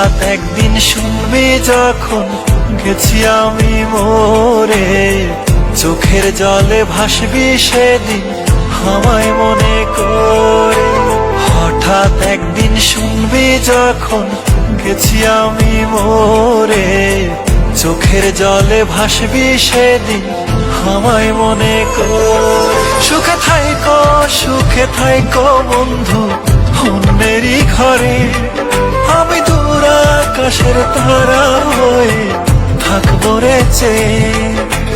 হঠাৎ একদিন শুনবি যখন গেছি আমি মোরে। চোখের জলে ভাসবি সেদিন আমায় মনে করে। হঠাৎ একদিন শুনবি যখন গেছি আমি মোরে। চোখের জলে ভাসবি সেদিন আমায় মনে কর। সুখে থাইকো সুখে থাইকো বন্ধু, অন্যেরই ঘরে। আমি দূর তারা হয়ে থাকব রে চেয়ে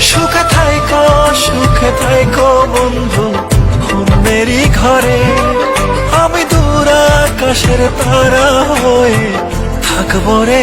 সুখে থাইকো সুখে থাইকো বন্ধু অন্যেরই ঘরে। আমি দূর আকাশের তারা হয়ে থাকব রে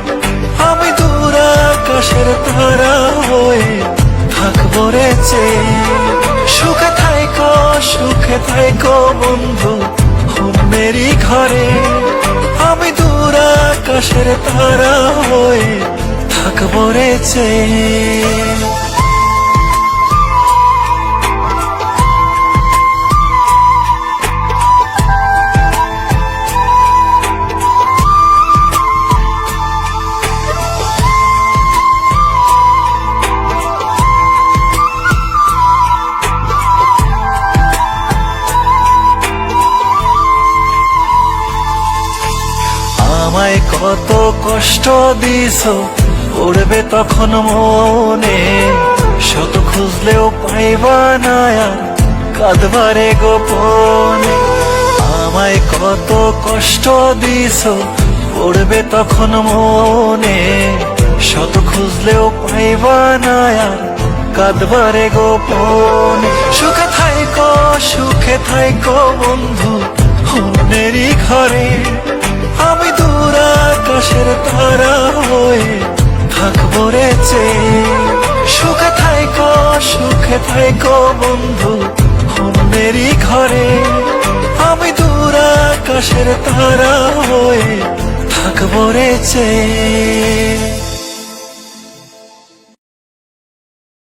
আমি দূর আকাশের তারা হয়ে থাকব রে সুখে থাইকো সুখে থাইকো বন্ধু অন্যেরই ঘরে। আমি দূর আকাশের তারা হয়ে থাকব রে চেয়ে আমায় কত কষ্ট দিস উড়বে তখন মনে। শত খুঁজলেও পাইবা না কাঁদবারে গোপনে। আমায় কত কষ্ট দিস উড়বে তখন মনে। শত খুঁজলেও পাইবা না কাঁদবারে গোপনে। সুখে থাইকো সুখে থাইকো বন্ধু অন্যেরই ঘরে। হয়ে থাকব রে সুখে থাইকো সুখে থাইকো বন্ধু, অন্যেরই ঘরে। আমি দূর আকাশের তারা হয়ে থাকব রে চেয়ে